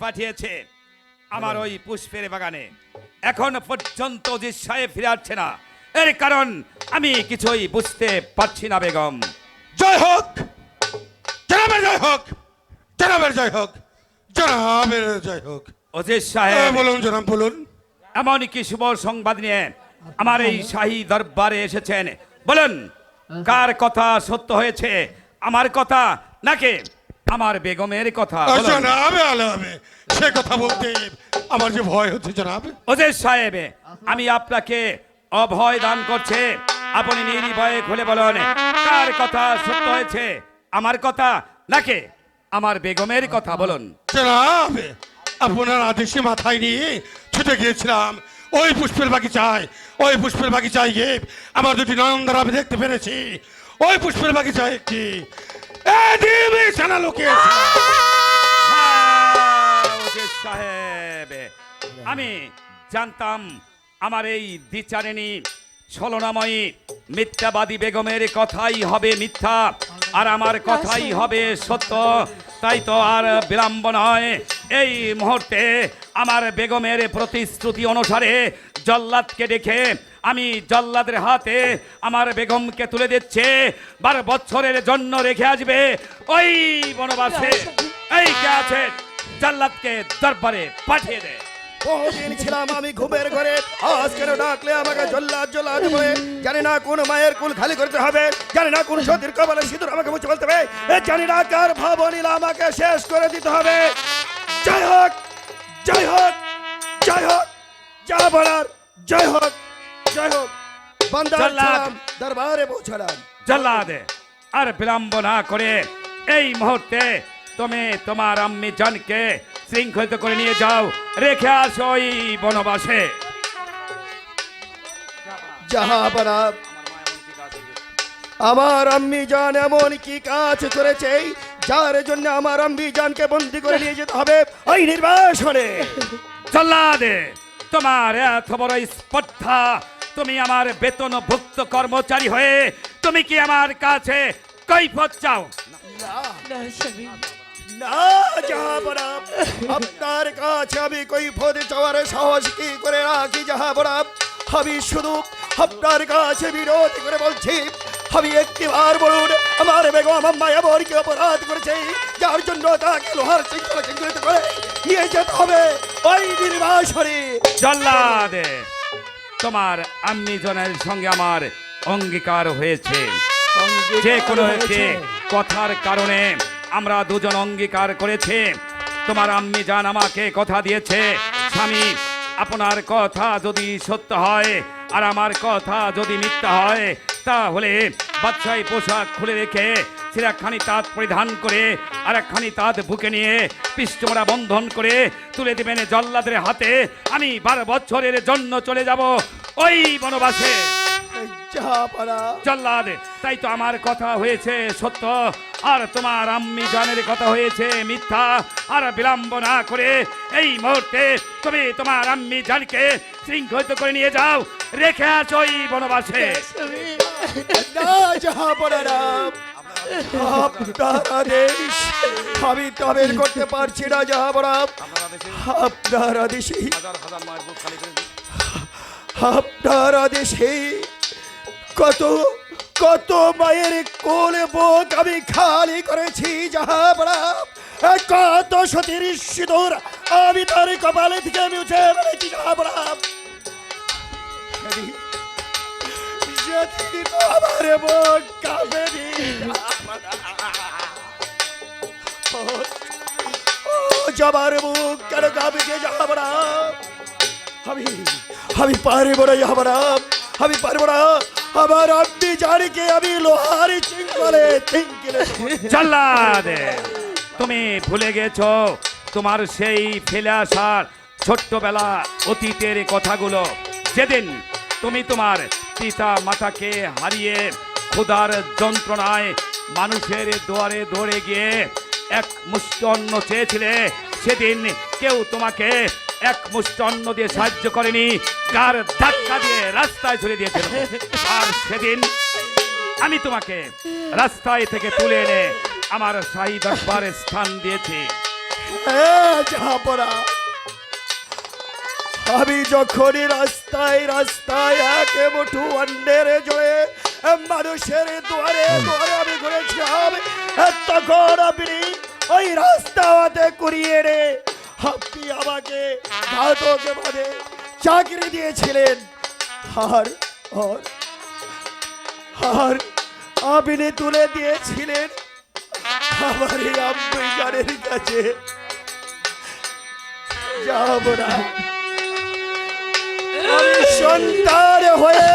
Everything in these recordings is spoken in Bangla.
পাঠিয়েছে। আমার ওই পুষ্পের বাগানে। এখন পর্যন্ত ওজির সাহেব ফিরে আসছে না এর কারণ আমি কিছুই বুঝতে পারছি না বেগম। জয় হোক! জনাবের জয় হোক! জনাবের জয় হোক! জনাবের জয় হোক! হ্যাঁ, সাহেব। বলুন জনাব বলুন। এমন কি শুভ সংবাদ নিয়ে আমার এই শাহী দরবারে এসেছেন। বলুন কার কথা সত্য হয়েছে? আমার কথা নাকি আমার বেগমের কথা আর বলুন। সে কথা বলতে আমার যে ভয় হচ্ছে জনাব। ওজের সাহেব আমি আপনাকে অভয় দান করছে। আপনি নির্ভয়ে খুলে বলুন কার কথা সত্য হয়েছে? আমার কথা নাকি আমার বেগমের কথা বলুন? জনাব আপনার আদেশে মাথায় নিয়ে ছুটে গিয়েছিলাম। ওই পুষ্পের বাগিচায় ওই পুষ্পের বাগিচায় গিয়ে আমার দুটি নয়নদার আমি দেখতে পেরেছি। ওই পুষ্পের বাগিচায় একটি এ দিবি লোকে। হ্যাঁ, সাহেব। আমি জানতাম আমার এই দ্বিচারিণী ছলনাময়ী মিথ্যাবাদী বেগমের কথাই হবে মিথ্যা আর আমার কথাই হবে সত্য। তাই তো আর বিলম্ব নয়। এই মুহূর্তে আমার বেগমের প্রতিশ্রুতি অনুসারে জল্লাদকে দেখে আমি জল্লাদের হাতে আমার বেগমকে তুলে দিচ্ছে। বারো বছরের জন্য রেখে আসবে ওই বনবাসে। এই কে আছে? জল্লাদকে দরবারে পাঠিয়ে দে। বহুদিন ছিলাম আমি ঘুমের ঘরে। আজ কেন ডাকলে আমাকে জল্লাদ জল্লাদ বলে জানি না কোন মায়ের কুল খালি করতে হবে। জানি না কোন সতীর কবলে সিঁদুর আমাকে মুছে বলতে হবে। জানি না কার ভাবনীল আমাকে শেষ করে দিতে হবে। জয় হোক জয় হোক জয় হোক। যা বলার, জয় হোক। জয় হোক বান্দার জল্লাদ। দরবারে পৌঁছালাম। জল্লাদ। আর বিলম্ব না করে এই মুহূর্তে তুমি তোমার আম্মি জানকে শৃঙ্খলিত করে নিয়ে যাও। রেখে আসো ওই বনবাসে। আমার আম্মি জান এমন কি কাজ করেছে? যার জন্য আমার আম্মি জানকে বন্দি করে নিয়ে যেতে হবে ওই নির্বাসনে। জল্লাদে তোমার এত বড় স্পর্ধা তুমি আমার বেতনভুক্ত কর্মচারী হয়ে তুমি কি আমার কাছে কৈফত চাও? না আপনার কাছে আমি কই ভোট চাওয়ার সাহস কি করে রাখি আমি শুধু আপনার কাছে বিরোধ করে বলছি। আমি একটিবার বলুন আমার বেগম আম্মা এমন কি অপরাধ করেছে যার জন্য তাকে লোহার শৃঙ্খলা শৃঙ্খলিত করে নিয়ে যেতে হবে। ওই নির্বাসনে। জল্লাদে। তোমার আম্মি জনের সঙ্গে আমার অঙ্গীকার হয়েছে। যে কোনো একটি কথার কারণে আমরা দুজন অঙ্গীকার করেছি। তোমার আম্মি জান আমাকে কথা দিয়েছে স্বামী আপনার কথা যদি সত্য হয় আর আমার কথা যদি মিথ্যা হয় তাহলে বাদশাহী পোশাক খুলে রেখে সিরাখানি তাঁত পরিধান করে আর একখানি তাঁত বুকে নিয়ে পৃষ্ঠমোড়া বন্ধন করে তুলে দিবেন জল্লাদের হাতে। আমি বারো বছরের জন্য চলে যাব ওই বনবাসে। জল্লাদ তাই তো আমার কথা হয়েছে সত্য। আর তোমার আম্মি জানের কথা হয়েছে মিথ্যা। আর বিলম্ব না করে এই মুহূর্তে তুমি তোমার আম্মি জানকে শৃঙ্খলিত করে নিয়ে যাও। রেখে আছো বনবাসে। আপনার আদেশ আমি তবের করতে পারছি না জাহাপনা আপনার আদেশে আপনার আদেশে কত কত মায়ের কোলে বুক আমি খালি করেছি জাহাপনা কত সতীর সিঁদুর আমি তার কপালে থেকে মুছে ফেলেছি যেদিন আমার বুক কাঁপেনি আমি না আমি না। আমার আপনি আমি লোহারি জাল্লাদে, তুমি ভুলে গেছো তোমার সেই ফেলে আসার ছোট্টবেলা অতীতের কথাগুলো। যেদিন তুমি তোমার পিতা মাতাকে হারিয়ে ক্ষুধার যন্ত্রণায় মানুষের দুয়ারে দৌড়ে গিয়ে এক মুষ্টি অন্ন চেয়েছিলে, সেদিন কেউ তোমাকে এক মুষ্টি অন্ন দিয়ে সাহায্য করেনি কার ধাক্কা দিয়ে রাস্তায় ঝুলে দিয়েছিল। আর সেদিন আমি তোমাকে রাস্তায় থেকে তুলে এনে আমার শাহী দরবারে স্থান দিয়েছি। আমি যখনই রাস্তায় রাস্তায় এক মুঠু অন্যের জয়ে মানুষের দুয়ারে দুয়ারে আমি ঘুরেছিলাম তখন আপনি ওই রাস্তাতে কুড়িয়ে রে আপনি আমাকে ঘাতক মানে চাকরি দিয়েছিলেন। আর আর আর আপনি তুলে দিয়েছিলেন আমার এই আম্বেজানের কাছে। যাব না। সন্তান হয়ে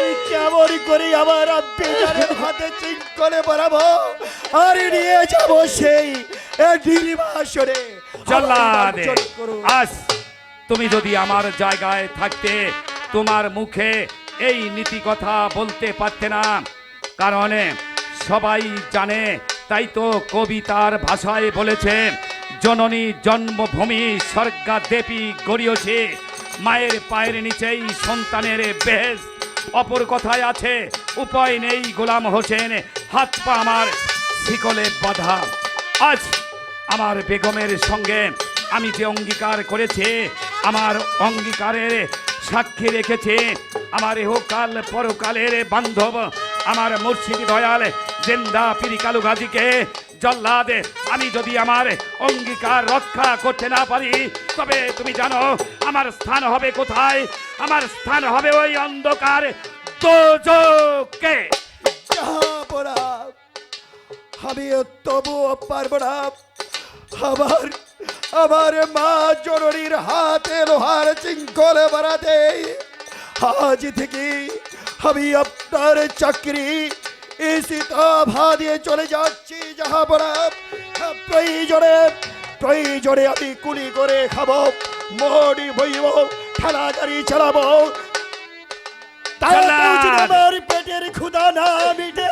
আমি কেমন করে আমার আব্বেজানের হাতে চিঙ্কলে বাড়াবো? আর নিয়ে যাব সেই নির্বাসনে জল্লাদে। তুমি যদি আমার জায়গায় থাকতে তোমার মুখে এই নীতি কথা বলতে পারতে না। কারণ সবাই জানে তাই তো কবিতার ভাষায় বলেছে জননী জন্মভূমি স্বর্গা দেবী গড়িয়েছে মায়ের পায়ের নিচেই সন্তানের বেশ অপর কথায় আছে, উপায় নেই গোলাম হোসেন, হাত পা আমার শিকলে বাধা। আজ আমার বেগমের সঙ্গে আমি যে অঙ্গীকার করেছি, আমার অঙ্গীকারের সাক্ষী রেখেছে, আমার এহকাল পরকালের বান্ধব, আমার মুর্শিদি দয়াল, জেন্দা পিরি কালু গাজীকে জল্লাদ, আমি যদি আমার অঙ্গীকার রক্ষা করতে না পারি, তবে তুমি জানো, আমার স্থান হবে কোথায়? আমার স্থান হবে ওই অন্ধকার দোজকে। আমি তবুও পারব না আমার আমার মা জননীর হাতে লোহার চিঙ্কলে বাড়াতে আজ থেকে আমি আপনার চাকরি ইসিতা দিয়ে চলে যাচ্ছি যাহা বলা প্রয়োজনে প্রয়োজনে আমি কুলি করে খাব মোড়ি বইব ঠেলা গাড়ি চালাবো আমার পেটের ক্ষুধা না মিটে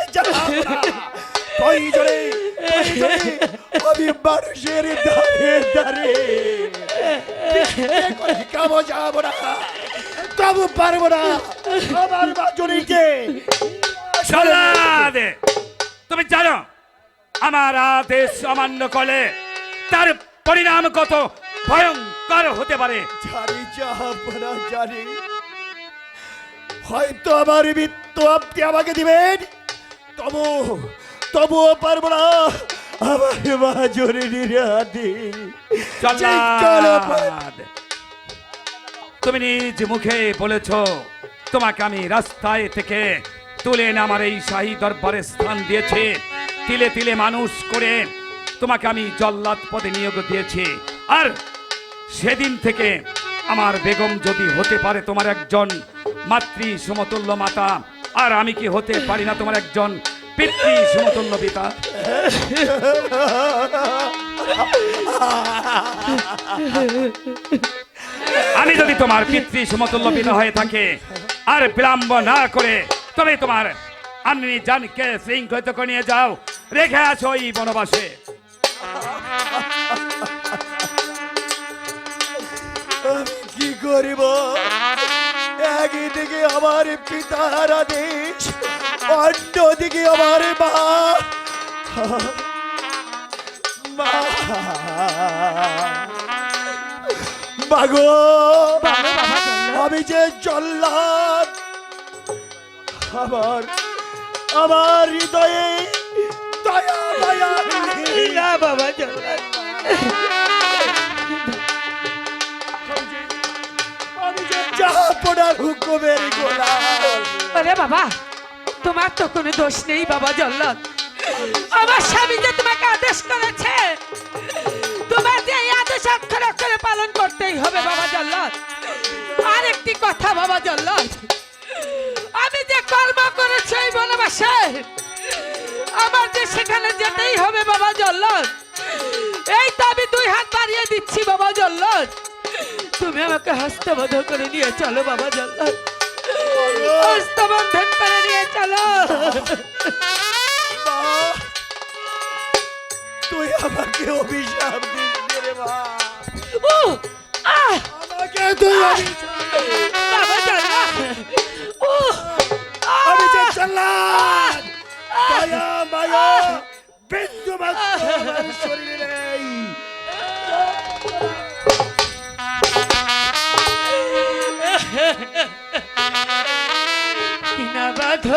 প্রয়োজনে আমি মানুষের দাঁড়ে দাঁড়ে কাবো যাব না? তবু পারব না। আমার মাজনীকে তুমি জানো আমার আদেশ অমান্য করলে তার পরিণাম কত ভয়ঙ্কর হতে পারে। জানি যাব জানি হয়তো আমার মৃত্যু আপনি আমাকে দিবেন। তবু তবুও পারব না আমার জল্লাদ তুমি নিজ মুখে বলেছ তোমাকে আমি রাস্তায় থেকে তুলে এনে আমার এই শাহী দরবারে স্থান দিয়েছে। তিলে তিলে মানুষ করে তোমাকে আমি জল্লাদ পদে নিয়োগ দিয়েছি। আর সেদিন থেকে আমার বেগম যদি হতে পারে তোমার একজন মাতৃ সমতুল্য মাতা, আর আমি কি হতে পারি না তোমার একজন পিতৃ সমতুল্য পিতা? আমি যদি তোমার পিতৃ সমতুল্য পিতা হয়ে থাকে, আর বিলম্ব না করে তবে তোমার আপনি জানকে শৃঙ্খলিত করে নিয়ে যাও। রেখে আছো ওই বনবাসে। কি করিব? একদিকে আমার পিতার আদেশ, অন্যদিকে আমার মা। আমি যে জল্লাদ আমার আমার হৃদয়ে দয়া দয়া না বাবা আমি যে জাহাপনার হুকুমের গোলাম। আরে বাবা তোমার তো কোনো দোষ নেই বাবা জল্লাদ। আমার স্বামী যে তোমাকে আদেশ করেছে তোমার যে এই আদেশ অক্ষরে অক্ষরে পালন করতেই হবে বাবা জল্লাদ। আর একটি কথা বাবা জল্লাদ। কর্ম করেছি ওই বনবাসে আমার যে সেখানে যেতেই হবে বাবা জল্লাদ। এই তো আমি দুই হাত বাড়িয়ে দিচ্ছি বাবা জল্লাদ। তুমি আমাকে হস্তবদ্ধ করে নিয়ে চলো বাবা জল্লাদ। হস্তবন্ধন করে নিয়ে চলো। তুই আমাকে অভিশাপ দিস রে মা। উহ, আহ, আমাকে তুই অভিশাপ বাবা উহ, আহ, আমি দয়া মায়া বিন্দু মাত্র আমার শরীরে নেই। কিনা বাঁধ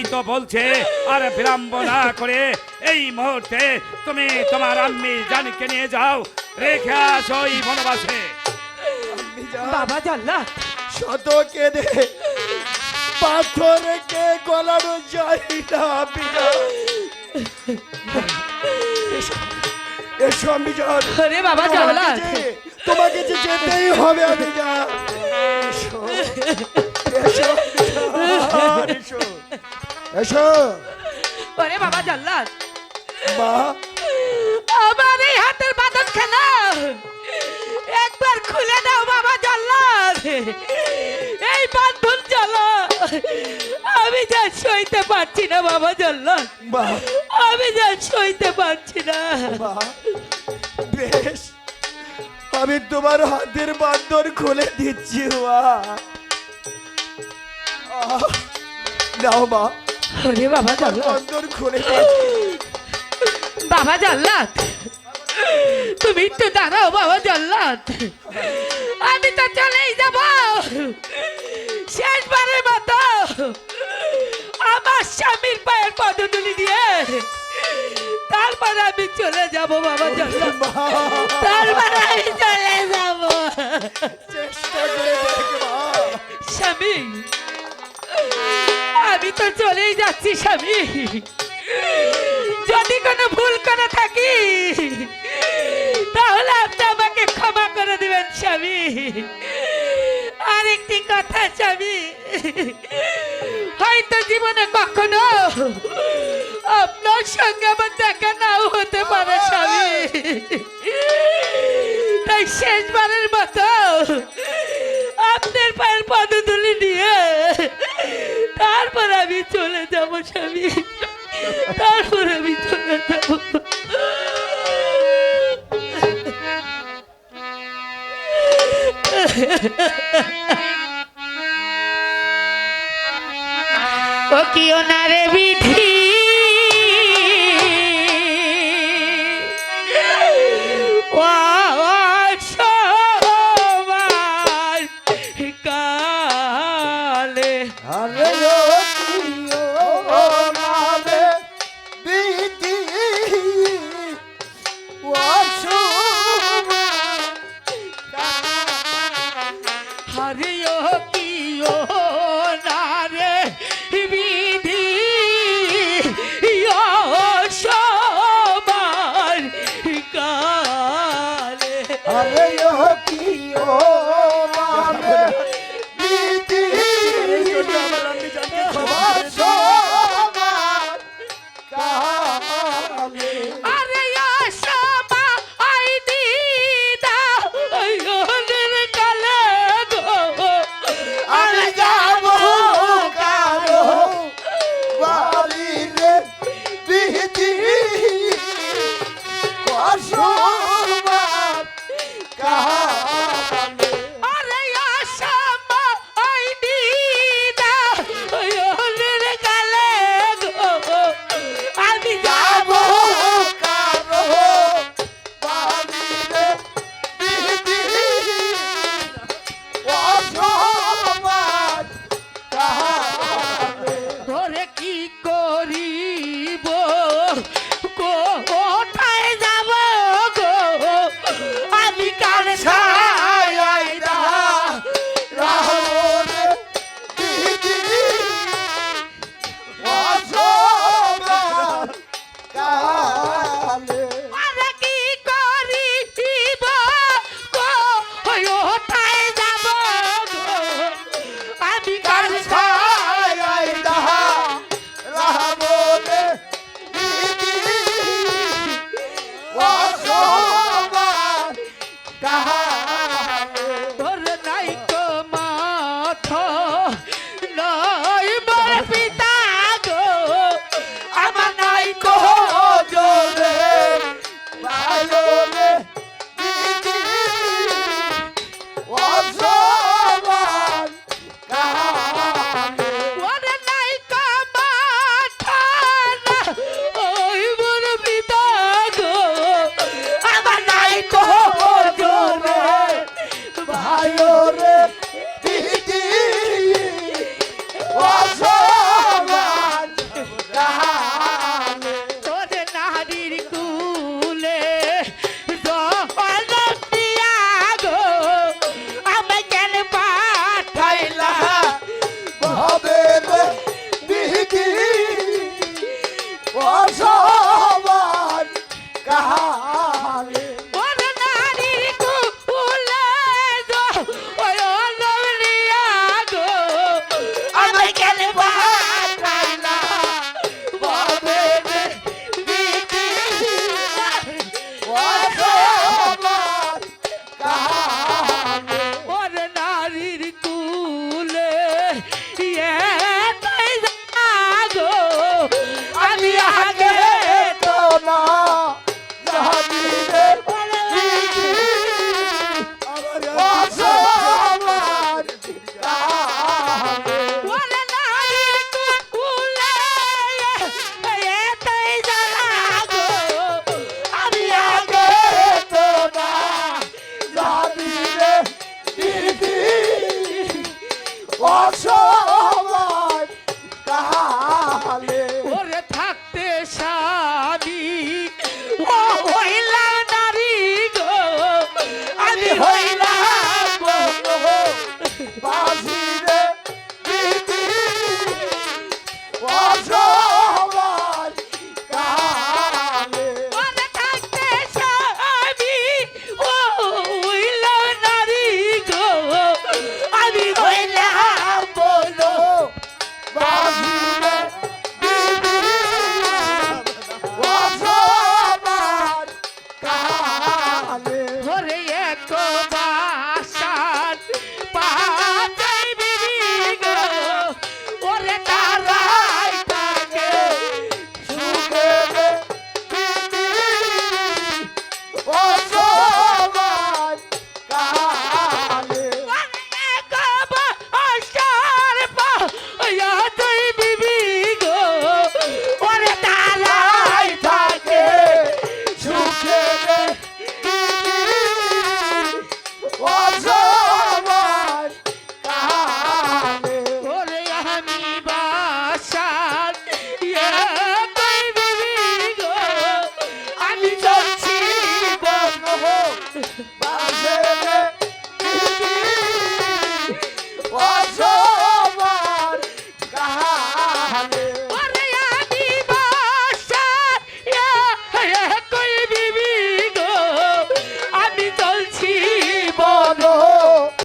তাই তো বলছে আর বিলম্ব না করে এই মুহূর্তে তুমি তোমার আম্মি জানকে নিয়ে যাও। রেখে আসো এই বনবাসে। বাবা জল্লাদ শত কেঁদে পাথরকে গলানো যায় না বিজা এসো আমি যান বাবা জল্লাদ তোমাকে যে যেতেই হবে আমি যা। এসো এসো এসো। এসো। ওরে বাবা জল্লাদ। মা। আমার এই হাতের বাদন খেলা। একবার খুলে দাও বাবা জল্লাদ। এই বান্ধন জ্বালা। আমি যা সইতে পারছি না বাবা জল্লাদ। আমি যা সইতে পারছি না। বেশ। আমি তোমার হাতের বান্ধন খুলে দিচ্ছি মা। নাও মা। ওরে বাবা জল্লাদ। বাবা জল্লাদ। তুমি একটু দাঁড়াও বাবা জল্লাদ। আমি তো চলেই যাব। শেষবারের মতো আমার স্বামীর পায়ের পদতুলি দিয়ে তারপর আমি চলে যাব বাবা জল্লাদ। তারপর আমি চলে যাব। চেষ্টা করে স্বামী আমি তো চলেই যাচ্ছি স্বামী। যদি কোনো ভুল করে থাকি, তাহলে আপনি আমাকে ক্ষমা করে দিবেন স্বামী। আরেকটি কথা স্বামী, হয়তো জীবনে কখনো আপনার সঙ্গে আমার দেখা নাও হতে পারে স্বামী। তাই শেষবারের মতো তারপর আমি চলে ওনারে বিধি? ও